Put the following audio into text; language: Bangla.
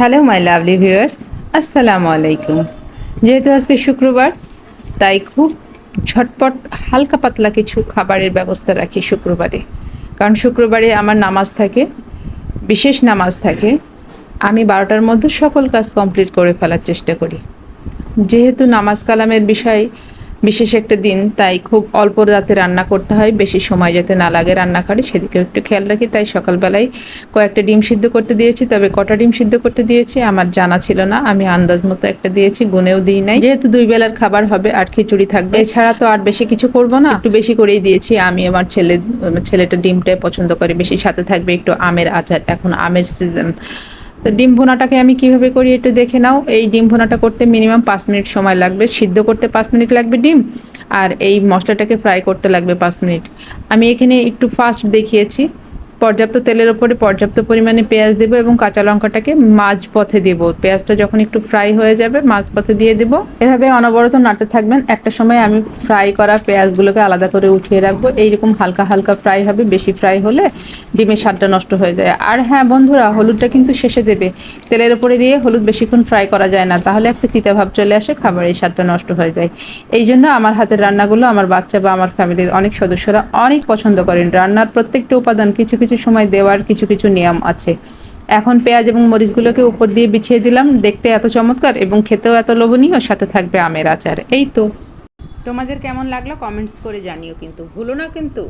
হ্যালো মাই লাভলি ভিউয়ার্স আসসালামু আলাইকুম যেহেতু আজকে শুক্রবার, তাই খুব ঝটপট, হালকা পাতলা কিছু খাবারের ব্যবস্থা রাখি শুক্রবারে। কারণ শুক্রবারে আমার নামাজ থাকে, বিশেষ নামাজ থাকে। আমি বারোটার মধ্যে সকল কাজ কমপ্লিট করে ফেলার চেষ্টা করি। যেহেতু নামাজ কালামের বিষয় বিশেষ একটা দিন, তাই খুব অল্প রাতে রান্না করতে হয়, বেশি সময় যাতে না লাগে রান্না করে সেদিকে একটু খেয়াল রাখি, তাই সকালবেলায় কয়েকটা ডিম সিদ্ধ করতে দিয়েছি, তবে কটা ডিম সিদ্ধ করতে দিয়েছি আমার জানা ছিল না, আমি আন্দাজ মতো একটা দিয়েছি, গুনেও দিই নাই। যেহেতু দুই বেলার খাবার হবে, আর খিচুড়ি থাকবে, এছাড়া তো আর বেশি কিছু করব না, একটু বেশি করেই দিয়েছি, আমি আমার ছেলে, ছেলেটা ডিমটাই পছন্দ করে, বেশি সাথে থাকবে একটু আমের আচার, এখন আমের সিজন তো ডিম ভোনাটাকে আমি কীভাবে করি একটু দেখে নাও। এই ডিম ভোনাটা করতে মিনিমাম পাঁচ মিনিট সময় লাগবে। সিদ্ধ করতে পাঁচ মিনিট লাগবে ডিম আর এই মশলাটাকে ফ্রাই করতে লাগবে পাঁচ মিনিট। আমি এখানে একটু ফাস্ট দেখিয়েছি। পর্যাপ্ত তেলের ওপরে পর্যাপ্ত পরিমাণে পেঁয়াজ দেবো এবং কাঁচা লঙ্কাটাকে মাঝ পথে দেব। পেঁয়াজটা যখন একটু ফ্রাই হয়ে যাবে মাঝ পথে দিয়ে দেব। এভাবে অনবরত নাড়তে থাকবেন। একটা সময় আমি ফ্রাই করা পেঁয়াজগুলোকে আলাদা করে উঠিয়ে রাখব। এইরকম হালকা হালকা ফ্রাই হবে, বেশি ফ্রাই হলে ডিমের স্বাদটা নষ্ট হয়ে যায়। আর হ্যাঁ বন্ধুরা, হলুদটা কিন্তু শেষে দেবে। তেলের ওপরে দিয়ে হলুদ বেশিক্ষণ ফ্রাই করা যায় না। তাহলে একটা তিতা ভাব চলে আসে, খাবারের স্বাদটা নষ্ট হয়ে যায়। এই জন্য আমার হাতের রান্নাগুলো আমার বাচ্চা বা আমার ফ্যামিলির অনেক সদস্যরা অনেক পছন্দ করেন। রান্নার প্রত্যেকটা উপাদান কিছু কিছু সময় দেওয়ার কিছু কিছু নিয়ম আছে। এখন পেঁয়াজ এবং মরিচগুলোকে উপর দিয়ে বিছিয়ে দিলাম, দেখতে এত চমৎকার এবং খেতেও এত লোভনীয়, সাথে থাকবে আমের আচার। এই তো। তোমাদের কেমন লাগল কমেন্টস করে জানিও কিন্তু। ভুলো না কিন্তু।